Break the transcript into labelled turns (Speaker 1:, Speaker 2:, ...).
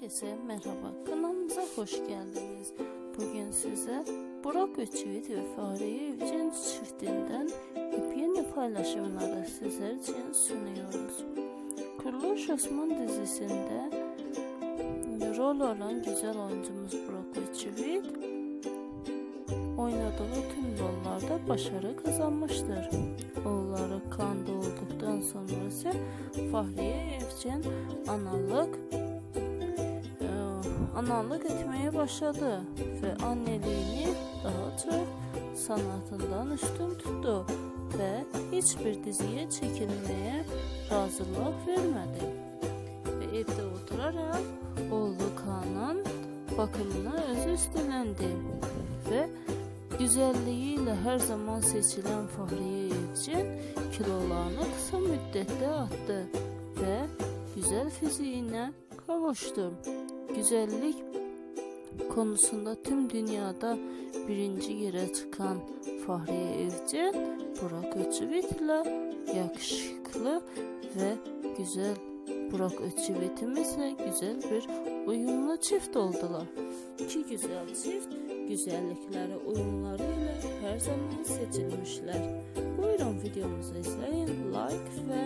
Speaker 1: Herkese merhaba. Kanalımıza hoş geldiniz. Bugün size Burak Öçivit ve Fahriye Evcen çiftinden yepyeni paylaşımları sizler için sunuyoruz. Kuruluş Osman dizisinde rol alan güzel oyuncumuz Burak Öçivit oynadığı tüm rolllarda başarı kazanmıştır. Oğulları kan doğduktan sonra ise Fahriye Evcen analık analık etmeye başladı ve anneliğini daha çok sanatından üstün tuttu ve hiçbir diziye çekilmeye razılık vermedi. Ve evde oturarak oğlu Kaan'ın bakımına özü üstelendi ve güzelliğiyle her zaman seçilen Fahriye Evcen kilolarını kısa müddette attı ve güzel fiziğine kavuştu. Güzellik konusunda tüm dünyada birinci yere çıkan Fahriye Evcen, Burak Öçivit ile yakışıklı ve güzel Burak Öçivit'imizle güzel bir uyumlu çift oldular. İki güzel çift güzellikleri uyumlarıyla her zaman seçilmişler. Buyurun videomuzu izleyin, like ve